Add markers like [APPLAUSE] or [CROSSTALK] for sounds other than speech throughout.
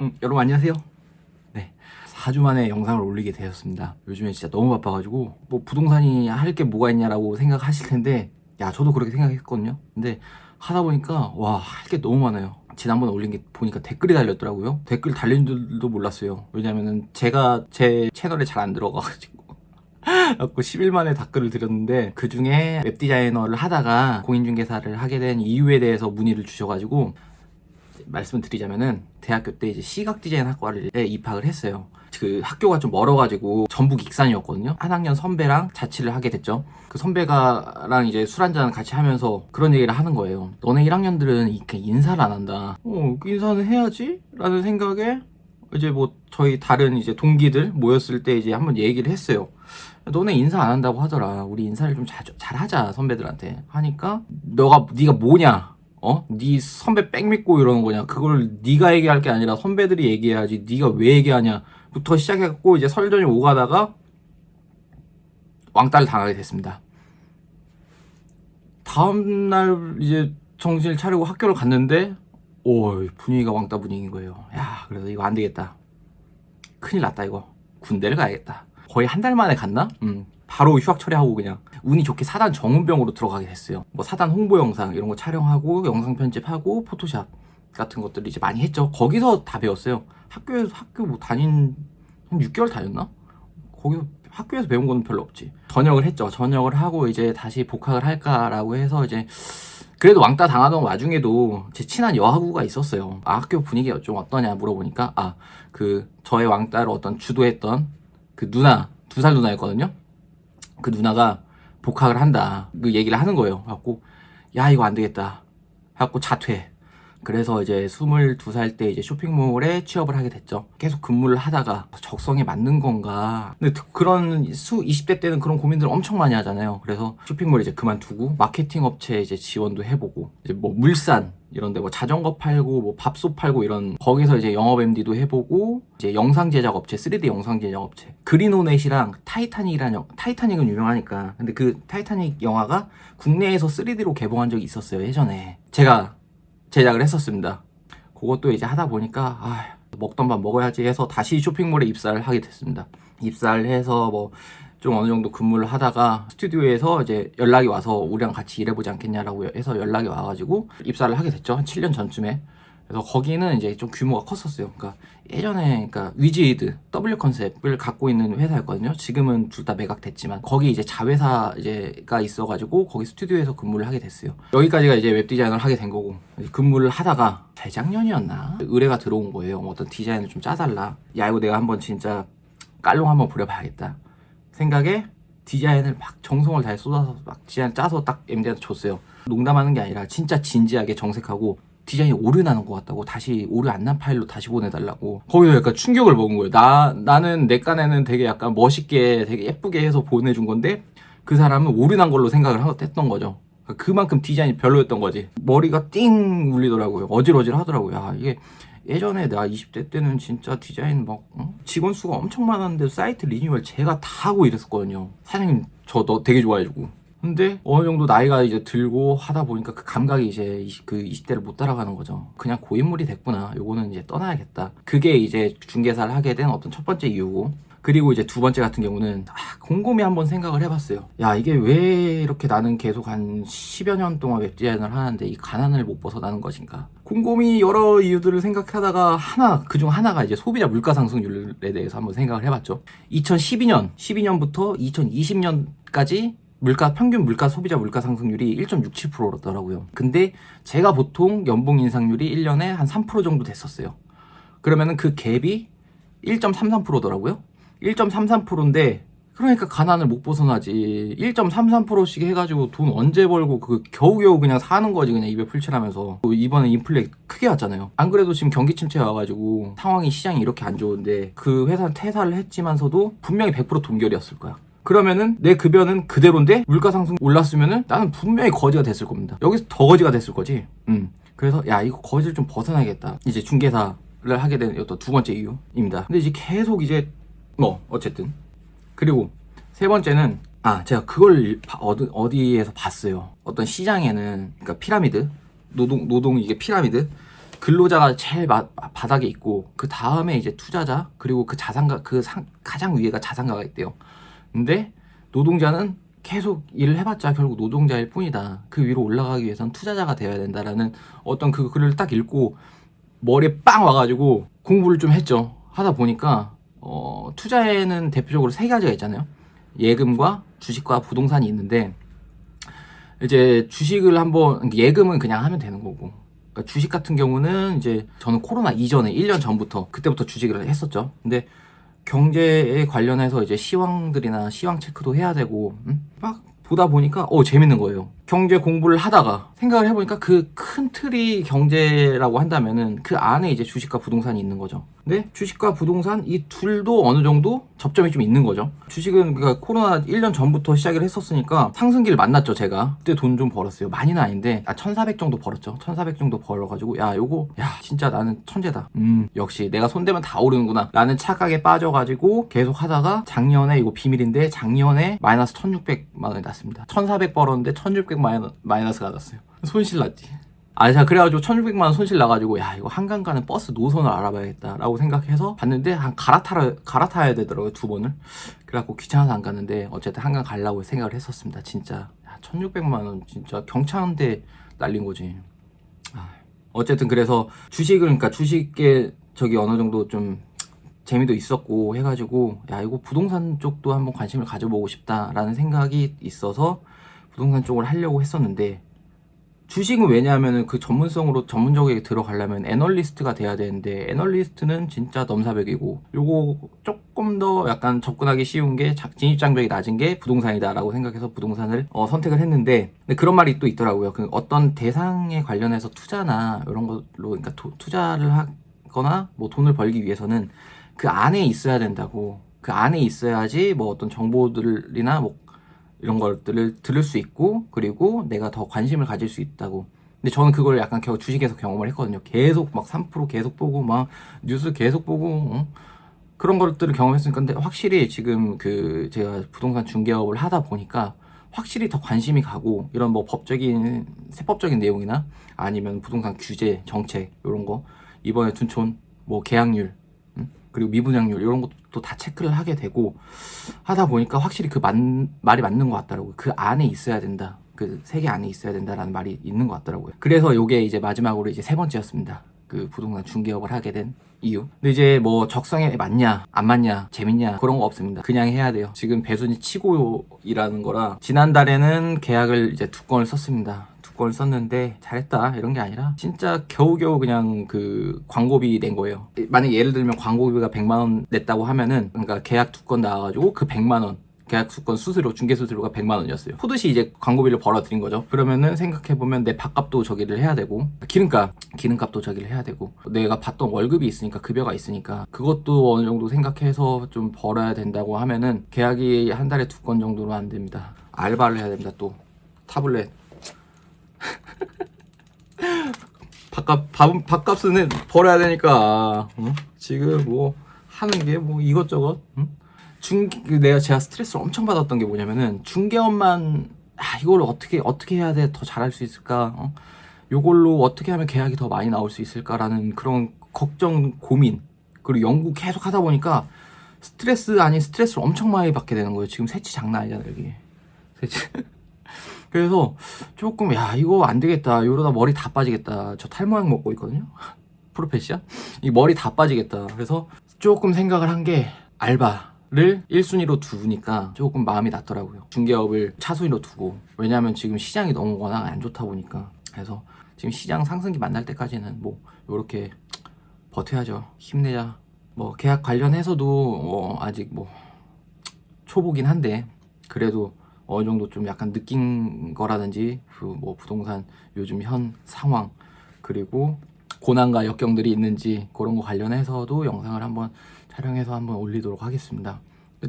음, 여러분 안녕하세요. 네. 4주 만에 영상을 올리게 되었습니다. 요즘에 진짜 너무 바빠가지고, 뭐 부동산이 할 게 뭐가 있냐라고 생각하실 텐데, 야, 저도 그렇게 생각했거든요. 근데 하다 보니까, 와, 할 게 너무 많아요. 지난번에 올린 게 보니까 댓글이 달렸더라고요. 댓글 달린 줄도 몰랐어요. 왜냐면은 제가 제 채널에 잘 안 들어가가지고. [LAUGHS] 갖고 10일 만에 댓글을 드렸는데 그 중에 웹 디자이너를 하다가 공인중개사를 하게 된 이유에 대해서 문의를 주셔가지고 말씀을 드리자면은 대학교 때 이제 시각 디자인 학과에 입학을 했어요. 그 학교가 좀 멀어가지고 전북 익산이었거든요. 한 학년 선배랑 자취를 하게 됐죠. 그 선배가랑 이제 술 한잔 같이 하면서 그런 얘기를 하는 거예요. 너네 1학년들은 이렇게 인사를 안 한다. 어, 그 인사는 해야지? 라는 생각에 이제 뭐 저희 다른 이제 동기들 모였을 때 이제 한번 얘기를 했어요. 너네 인사 안 한다고 하더라. 우리 인사를 좀 잘, 잘 하자 선배들한테 하니까 너가 네가 뭐냐? 어? 네 선배 백 믿고 이러는 거냐? 그걸 네가 얘기할 게 아니라 선배들이 얘기해야지. 네가 왜 얘기하냐?부터 시작했고 이제 설전이 오가다가 왕따를 당하게 됐습니다. 다음 날 이제 정신을 차리고 학교를 갔는데 오 분위기가 왕따 분위기인 거예요. 야 그래서 이거 안 되겠다. 큰일 났다 이거. 군대를 가야겠다. 거의 한 달 만에 갔나? 음. 바로 휴학 처리하고 그냥 운이 좋게 사단 정은병으로 들어가게 됐어요. 뭐 사단 홍보 영상 이런 거 촬영하고 영상 편집하고 포토샵 같은 것들을 이제 많이 했죠. 거기서 다 배웠어요. 학교에서 학교 뭐 다닌 한 6개월 다녔나? 거기서 학교에서 배운 거는 별로 없지. 전역을 했죠. 전역을 하고 이제 다시 복학을 할까라고 해서 이제 그래도 왕따 당하던 와중에도 제 친한 여하구가 있었어요. 아, 학교 분위기가 좀 어떠냐 물어보니까 아 그 저의 왕따를 어떤 주도했던 그 누나 두 살 누나였거든요. 그 누나가 복학을 한다. 그 얘기를 하는 거예요. 갖고 야 이거 안 되겠다. 갖고 자퇴. 그래서 이제 22살 때 이제 쇼핑몰에 취업을 하게 됐죠. 계속 근무를 하다가 적성에 맞는 건가. 근데 그런 수 20대 때는 그런 고민들을 엄청 많이 하잖아요. 그래서 쇼핑몰 이제 그만두고 마케팅 업체 이제 지원도 해보고 이제 뭐 물산 이런데 뭐 자전거 팔고 뭐 밥솥 팔고 이런 거기서 이제 영업 MD도 해보고 이제 영상 제작 업체 3D 영상 제작 업체 그린오넷이랑 타이타닉이라는 영, 타이타닉은 유명하니까 근데 그 타이타닉 영화가 국내에서 3D로 개봉한 적이 있었어요 예전에 제가 제작을 했었습니다. 그것도 이제 하다 보니까 아, 먹던 밥 먹어야지 해서 다시 쇼핑몰에 입사를 하게 됐습니다. 입사를 해서 뭐 좀 어느 정도 근무를 하다가 스튜디오에서 이제 연락이 와서 우리랑 같이 일해보지 않겠냐라고 해서 연락이 와가지고 입사를 하게 됐죠. 한 7년 전쯤에. 그래서 거기는 이제 좀 규모가 컸었어요. 그러니까 예전에 그러니까 위지이드 W 컨셉을 갖고 있는 회사였거든요. 지금은 둘 다 매각됐지만 거기 이제 자회사 이제가 있어가지고 거기 스튜디오에서 근무를 하게 됐어요. 여기까지가 이제 웹 디자인을 하게 된 거고 근무를 하다가 재작년이었나 의뢰가 들어온 거예요. 뭐 어떤 디자인을 좀 짜달라. 야 이거 내가 한번 진짜 깔롱 한번 부려봐야겠다. 생각에 디자인을 막 정성을 다해 쏟아서 막 디자인 짜서 딱 MD한테 줬어요. 농담하는 게 아니라 진짜 진지하게 정색하고 디자인이 오류 나는 것 같다고 다시 오류 안 난 파일로 다시 보내달라고. 거기서 약간 충격을 먹은 거예요. 나 나는 내 깐에는 되게 약간 멋있게 되게 예쁘게 해서 보내준 건데 그 사람은 오류 난 걸로 생각을 하- 했던 거죠. 그러니까 그만큼 디자인이 별로였던 거지. 머리가 띵 울리더라고요. 어질어질 하더라고요. 야 이게 예전에 나 20대 때는 진짜 디자인 막 어? 직원 수가 엄청 많았는데 사이트 리뉴얼 제가 다 하고 이랬었거든요 사장님 저 너 되게 좋아해주고 근데 어느 정도 나이가 이제 들고 하다 보니까 그 감각이 이제 20, 그 20대를 못 따라가는 거죠. 그냥 고인물이 됐구나. 요거는 이제 떠나야겠다. 그게 이제 중개사를 하게 된 어떤 첫 번째 이유고. 그리고 이제 두 번째 같은 경우는 아, 곰곰이 한번 생각을 해봤어요. 야 이게 왜 이렇게 나는 계속 한 10여 년 동안 웹디자인을 하는데 이 가난을 못 벗어나는 것인가? 곰곰이 여러 이유들을 생각하다가 하나 그중 하나가 이제 소비자 물가 상승률에 대해서 한번 생각을 해봤죠. 2012년 12년부터 2020년까지 물가 평균 물가 소비자 물가 상승률이 1.67%였더라고요. 근데 제가 보통 연봉 인상률이 1년에 한 3% 정도 됐었어요. 그러면은 그 갭이 1.33%더라고요. 1.33%인데 그러니까 가난을 못 벗어나지. 1.33%씩 해가지고 돈 언제 벌고 그 겨우겨우 그냥 사는 거지 그냥 입에 풀칠하면서 또 이번에 인플레 크게 왔잖아요. 안 그래도 지금 경기 침체 와가지고 상황이 시장이 이렇게 안 좋은데 그 회사는 퇴사를 했지만서도 분명히 100% 동결이었을 거야. 그러면은 내 급여는 그대로인데 물가 상승 올랐으면은 나는 분명히 거지가 됐을 겁니다. 여기서 더 거지가 됐을 거지. 음. 그래서 야 이거 거지를 좀 벗어나야겠다. 이제 중개사를 하게 된 어떤 두 번째 이유입니다. 근데 이제 계속 이제 뭐 어쨌든 그리고 세 번째는 아 제가 그걸 바- 어디, 어디 에서 봤어요. 어떤 시장에는 그러니까 피라미드 노동 노동 이게 피라미드 근로자가 제일 마- 바닥에 있고 그 다음에 이제 투자자 그리고 그 자산가 그 상- 가장 위에가 자산가가 있대요. 근데 노동자는 계속 일을 해봤자 결국 노동자일 뿐이다. 그 위로 올라가기 위해선 투자자가 되어야 된다라는 어떤 그 글을 딱 읽고 머리에 빵 와가지고 공부를 좀 했죠. 하다 보니까 어, 투자에는 대표적으로 세 가지가 있잖아요. 예금과 주식과 부동산이 있는데 이제 주식을 한번 예금은 그냥 하면 되는 거고 그러니까 주식 같은 경우는 이제 저는 코로나 이전에 1년 전부터 그때부터 주식을 했었죠. 근데 경제에 관련해서 이제 시황들이나 시황 체크도 해야 되고 음? 막 보다 보니까 어 재밌는 거예요. 경제 공부를 하다가 생각을 해보니까 그 큰 틀이 경제라고 한다면은 그 안에 이제 주식과 부동산이 있는 거죠. 근데 주식과 부동산 이 둘도 어느 정도 접점이 좀 있는 거죠. 주식은 그러니까 코로나 1년 전부터 시작을 했었으니까 상승기를 만났죠, 제가. 그때 돈 좀 벌었어요. 많이는 아닌데 아, 1,400 정도 벌었죠. 1,400 정도 벌어가지고 야, 요거 야, 진짜 나는 천재다. 음, 역시 내가 손대면 다 오르는구나. 라는 착각에 빠져가지고 계속 하다가 작년에 이거 비밀인데 작년에 마이너스 1,600만 원이 났습니다. 1,400 벌었는데 1,600 마이너, 마이너스가 났어요. 손실 났지. 아, 자, 그래가지고 1600만 원 손실 나가지고, 야, 이거 한강 가는 버스 노선을 알아봐야겠다라고 생각해서 봤는데, 한 갈아타라, 갈아타야 되더라고요, 두 번을. 그래갖고 귀찮아서 안 갔는데, 어쨌든 한강 가려고 생각을 했었습니다, 진짜. 야, 1600만 원, 진짜 경차한데 날린 거지. 아, 어쨌든 그래서 주식을, 그러니까 주식에 저기 어느 정도 좀 재미도 있었고 해가지고, 야, 이거 부동산 쪽도 한번 관심을 가져보고 싶다라는 생각이 있어서 부동산 쪽을 하려고 했었는데, 주식은 왜냐하면 그 전문성으로 전문적으로 들어가려면 애널리스트가 돼야 되는데 애널리스트는 진짜 넘사벽이고 요거 조금 더 약간 접근하기 쉬운 게 자- 진입장벽이 낮은 게 부동산이다 라고 생각해서 부동산을 어, 선택을 했는데 그런 말이 또 있더라고요. 그 어떤 대상에 관련해서 투자나 이런 걸로 그러니까 투- 투자를 하거나 뭐 돈을 벌기 위해서는 그 안에 있어야 된다고 그 안에 있어야지 뭐 어떤 정보들이나 뭐 이런 것들을 들을 수 있고 그리고 내가 더 관심을 가질 수 있다고. 근데 저는 그걸 약간 겨- 주식에서 경험을 했거든요. 계속 막 3% 계속 보고 막 뉴스 계속 보고 어? 그런 것들을 경험했으니까 근데 확실히 지금 그 제가 부동산 중개업을 하다 보니까 확실히 더 관심이 가고 이런 뭐 법적인 세법적인 내용이나 아니면 부동산 규제 정책 이런 거 이번에 둔촌 뭐 계약률 음? 그리고 미분양률 이런 것도 다 체크를 하게 되고 하다 보니까 확실히 그 만- 말이 맞는 것 같더라고요. 그 안에 있어야 된다. 그 세계 안에 있어야 된다라는 말이 있는 것 같더라고요. 그래서 요게 이제 마지막으로 이제 세 번째였습니다. 그 부동산 중개업을 하게 된 이유. 근데 이제 뭐 적성에 맞냐, 안 맞냐, 재밌냐 그런 거 없습니다. 그냥 해야 돼요. 지금 배순이 치고 일하는 거라 지난달에는 계약을 이제 두 건을 썼습니다. 두 건을 썼는데 잘했다 이런 게 아니라 진짜 겨우겨우 그냥 그 광고비 낸 거예요. 만약 예를 들면 광고비가 100만 원 냈다고 하면은 그러니까 계약 두 건 나와가지고 그 100만 원 계약 수건 수수료 중개 수수료가 100만 원이었어요. 포듯이 이제 광고비를 벌어들인 거죠. 그러면은 생각해 보면 내 밥값도 저기를 해야 되고 기름값 기름값도 저기를 해야 되고 내가 받던 월급이 있으니까 급여가 있으니까 그것도 어느 정도 생각해서 좀 벌어야 된다고 하면은 계약이 한 달에 두 건 정도로 안 됩니다. 알바를 해야 됩니다. 또 타블렛 밥값 밥, 밥값은 벌어야 되니까 응? 지금 뭐 하는 게 뭐 이것저것 응? 중그 내가 제가 스트레스를 엄청 받았던 게 뭐냐면은 중개업만 아 이걸 어떻게 어떻게 해야 돼 더 잘할 수 있을까 어? 요걸로 어떻게 하면 계약이 더 많이 나올 수 있을까라는 그런 걱정 고민 그리고 연구 계속 하다 보니까 스트레스 아닌 스트레스를 엄청 많이 받게 되는 거예요 지금 새치 장난 아니잖아 여기 새치 [LAUGHS] 그래서 조금 야 이거 안 되겠다. 이러다 머리 다 빠지겠다. 저 탈모약 먹고 있거든요. [LAUGHS] 프로페시아? 이 머리 다 빠지겠다. 그래서 조금 생각을 한 게 알바를 1순위로 두니까 조금 마음이 났더라고요. 중개업을 차순위로 두고. 왜냐하면 지금 시장이 너무 워낙 안 좋다 보니까. 그래서 지금 시장 상승기 만날 때까지는 뭐 요렇게 버텨야죠. 힘내자. 뭐 계약 관련해서도 어, 아직 뭐 초보긴 한데 그래도 어느 정도 좀 약간 느낀 거라든지 그 뭐 부동산 요즘 현 상황 그리고 고난과 역경들이 있는지 그런 거 관련해서도 영상을 한번 촬영해서 한번 올리도록 하겠습니다.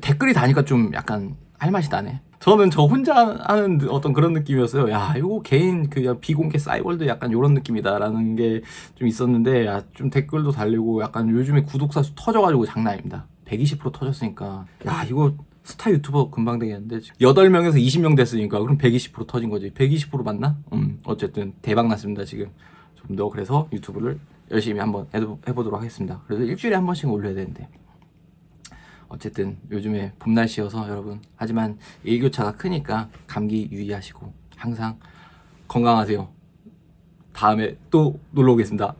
댓글이 다니까 좀 약간 할 맛이 나네. 저는 저 혼자 하는 어떤 그런 느낌이었어요. 야, 이거 개인 그냥 비공개 싸이월드 약간 이런 느낌이다라는 게 좀 있었는데, 야, 좀 댓글도 달리고 약간 요즘에 구독자 수 터져가지고 장난 아닙니다. 120% 터졌으니까, 야, 이거 스타 유튜버 금방 되겠는데, 8명에서 20명 됐으니까, 그럼 120% 터진 거지. 120% 맞나? 음, 어쨌든 대박 났습니다, 지금. 좀 더 그래서 유튜브를 열심히 한번 해보도록 하겠습니다. 그래도 일주일에 한 번씩 올려야 되는데 어쨌든 요즘에 봄 날씨여서 여러분 하지만 일교차가 크니까 감기 유의하시고 항상 건강하세요. 다음에 또 놀러 오겠습니다.